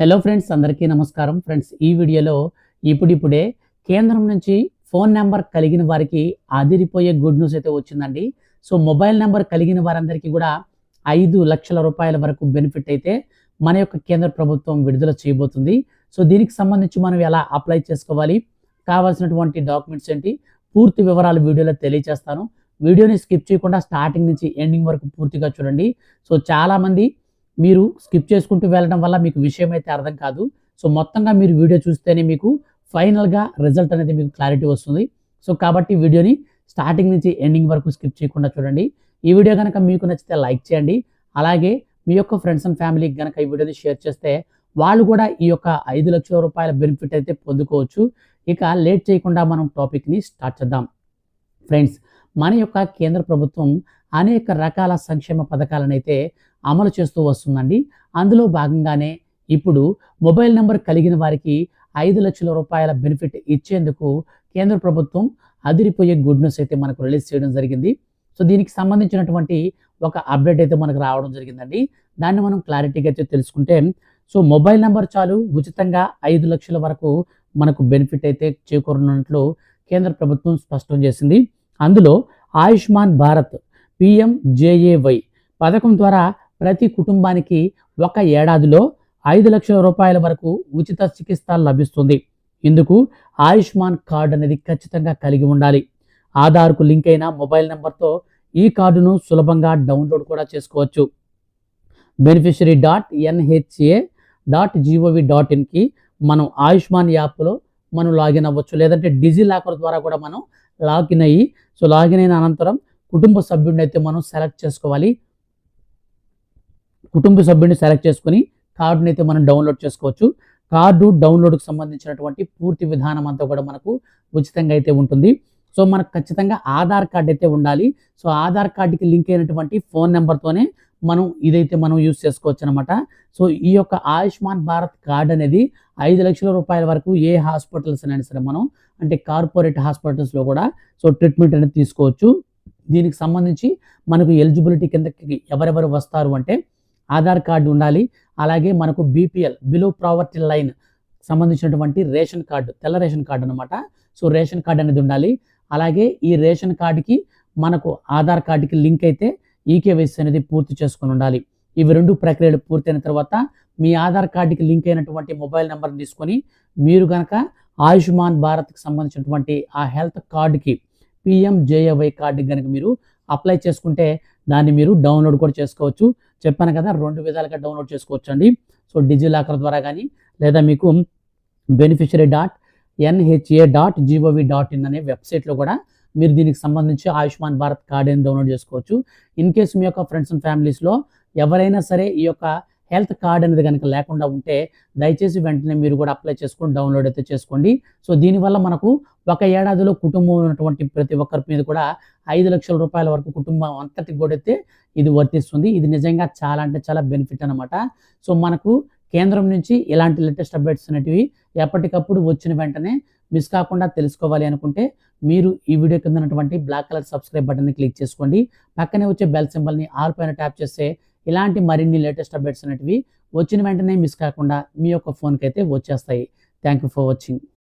Hello friends అందరికీ నమస్కారం. Friends ఈ వీడియోలో ఇప్పుడిప్పుడే కేంద్రం నుంచి ఫోన్ నెంబర్ కలిగిన వారికి అదిరిపోయే గుడ్ న్యూస్ అయితే వచ్చిందండి. సో మొబైల్ నెంబర్ కలిగిన వారందరికీ కూడా ఐదు లక్షల రూపాయల వరకు బెనిఫిట్ అయితే మన యొక్క కేంద్ర ప్రభుత్వం విడుదల చేయబోతుంది. సో దీనికి సంబంధించి మనం ఎలా అప్లై చేసుకోవాలి కావాల్సినటువంటి డాక్యుమెంట్స్ ఏంటి పూర్తి వివరాలు వీడియోలో తెలియజేస్తాను వీడియోని స్కిప్ చేయకుండా స్టార్టింగ్ నుంచి ఎండింగ్ వరకు పూర్తిగా చూడండి. సో చాలామంది మీరు స్కిప్ చేసుకుంటూ వెళ్ళడం వల్ల మీకు విషయం అయితే అర్థం కాదు. సో మొత్తంగా మీరు వీడియో చూస్తేనే మీకు ఫైనల్గా రిజల్ట్ అనేది మీకు క్లారిటీ వస్తుంది. సో కాబట్టి వీడియోని స్టార్టింగ్ నుంచి ఎండింగ్ వరకు స్కిప్ చేయకుండా చూడండి. ఈ వీడియో కనుక మీకు నచ్చితే లైక్ చేయండి. అలాగే మీ యొక్క ఫ్రెండ్స్ అండ్ ఫ్యామిలీకి కనుక ఈ వీడియోని షేర్ చేస్తే వాళ్ళు కూడా ఈ యొక్క ఐదు లక్షల రూపాయల బెనిఫిట్ అయితే పొందుకోవచ్చు. ఇక లేట్ చేయకుండా మనం టాపిక్ని స్టార్ట్ చేద్దాం. ఫ్రెండ్స్ మన యొక్క కేంద్ర ప్రభుత్వం అనేక రకాల సంక్షేమ పథకాలను అయితే అమలు చేస్తూ వస్తుందండి. అందులో భాగంగానే ఇప్పుడు మొబైల్ నెంబర్ కలిగిన వారికి ఐదు లక్షల రూపాయల బెనిఫిట్ ఇచ్చేందుకు కేంద్ర ప్రభుత్వం అదిరిపోయే గుడ్ న్యూస్ అయితే మనకు రిలీజ్ చేయడం జరిగింది. సో దీనికి సంబంధించినటువంటి ఒక అప్డేట్ అయితే మనకు రావడం జరిగిందండి. దాన్ని మనం క్లారిటీగా అయితే తెలుసుకుంటే సో మొబైల్ నెంబర్ చాలు ఉచితంగా ఐదు లక్షల వరకు మనకు బెనిఫిట్ అయితే చేకూరనున్నట్లు కేంద్ర ప్రభుత్వం స్పష్టం చేసింది. అందులో ఆయుష్మాన్ భారత్ పిఎంజేఏవై పథకం ద్వారా ప్రతి కుటుంబానికి ఒక ఏడాదిలో ఐదు లక్షల రూపాయల వరకు ఉచిత చికిత్స లభిస్తుంది. ఇందుకు ఆయుష్మాన్ కార్డు అనేది ఖచ్చితంగా కలిగి ఉండాలి. ఆధార్కు లింక్ అయిన మొబైల్ నెంబర్తో ఈ కార్డును సులభంగా డౌన్లోడ్ కూడా చేసుకోవచ్చు. Beneficiary dot NHA dot GOV dot ఇన్కి మనం ఆయుష్మాన్ యాప్లో మనం లాగిన్ అవ్వచ్చు. లేదంటే డిజి లాకర్ ద్వారా కూడా మనం లాగిన్ అయ్యి సో లాగిన్ అయిన అనంతరం కుటుంబ సభ్యుడిని అయితే మనం సెలెక్ట్ చేసుకోవాలి. కుటుంబ సభ్యుడిని సెలెక్ట్ చేసుకొని కార్డుని అయితే మనం డౌన్లోడ్ చేసుకోవచ్చు. కార్డు డౌన్లోడ్కి సంబంధించినటువంటి పూర్తి విధానం అంతా కూడా మనకు ఉచితంగా అయితే ఉంటుంది. సో మనకు ఖచ్చితంగా ఆధార్ కార్డు అయితే ఉండాలి. సో ఆధార్ కార్డుకి లింక్ అయినటువంటి ఫోన్ నెంబర్తోనే మనం ఇదైతే మనం యూస్ చేసుకోవచ్చు అనమాట సో ఈ యొక్క ఆయుష్మాన్ భారత్ కార్డు అనేది ఐదు లక్షల రూపాయల వరకు ఏ హాస్పిటల్స్ అయినా సరే మనం అంటే కార్పొరేట్ హాస్పిటల్స్లో కూడా సో ట్రీట్మెంట్ అనేది తీసుకోవచ్చు. దీనికి సంబంధించి మనకు ఎలిజిబిలిటీ కిందకి ఎవరెవరు వస్తారు అంటే ఆధార్ కార్డు ఉండాలి అలాగే మనకు బీపీఎల్ బిలో ప్రావర్టీ లైన్ సంబంధించినటువంటి రేషన్ కార్డు తెల్ల రేషన్ కార్డు అనమాట సో రేషన్ కార్డు అనేది ఉండాలి. అలాగే ఈ రేషన్ కార్డుకి మనకు ఆధార్ కార్డుకి లింక్ అయితే ఈకేవైసీ అనేది పూర్తి చేసుకొని ఉండాలి. ఇవి రెండు ప్రక్రియలు పూర్తయిన తర్వాత మీ ఆధార్ కార్డుకి లింక్ అయినటువంటి మొబైల్ నెంబర్ని తీసుకొని మీరు కనుక ఆయుష్మాన్ భారత్కి సంబంధించినటువంటి ఆ హెల్త్ కార్డుకి పిఎంజేఏవై కార్డు కనుక మీరు అప్లై చేసుకుంటే దాన్ని మీరు డౌన్లోడ్ కూడా చేసుకోవచ్చు. చెప్పాను కదా రెండు విధాలుగా డౌన్లోడ్ చేసుకోవచ్చు అండి సో డిజిలాకర్ ద్వారా కానీ లేదా మీకు beneficiary dot NHA dot GOV dot in అనే వెబ్సైట్లో కూడా మీరు దీనికి సంబంధించి ఆయుష్మాన్ భారత్ కార్డుని అని డౌన్లోడ్ చేసుకోవచ్చు. ఇన్ కేసు మీ యొక్క ఫ్రెండ్స్ అండ్ ఫ్యామిలీస్లో ఎవరైనా సరే ఈ యొక్క హెల్త్ కార్డ్ అనేది కనుక లేకుండా ఉంటే దయచేసి వెంటనే మీరు కూడా అప్లై చేసుకొని డౌన్లోడ్ అయితే చేసుకోండి. సో దీనివల్ల మనకు ఒక ఏడాదిలో కుటుంబం ఉన్నటువంటి ప్రతి ఒక్కరి మీద కూడా ఐదు లక్షల రూపాయల వరకు కుటుంబం అంతటి కూడా అయితే ఇది వర్తిస్తుంది. ఇది నిజంగా చాలా అంటే చాలా బెనిఫిట్ అనమాట సో మనకు కేంద్రం నుంచి ఇలాంటి లేటెస్ట్ అప్డేట్స్ అనేటివి ఎప్పటికప్పుడు వచ్చిన వెంటనే మిస్ కాకుండా తెలుసుకోవాలి అనుకుంటే మీరు ఈ వీడియో కింద ఉన్నటువంటి బ్లాక్ కలర్ సబ్స్క్రైబ్ బటన్ని క్లిక్ చేసుకోండి. పక్కనే వచ్చే బెల్ సింబల్ని ఆల్ పైన ట్యాప్ చేస్తే ఇలాంటి మరిన్ని లేటెస్ట్ అప్డేట్స్ అనేటివి వచ్చిన వెంటనే మిస్ కాకుండా మీ యొక్క ఫోన్కి అయితే వచ్చేస్తాయి. Thank you for watching.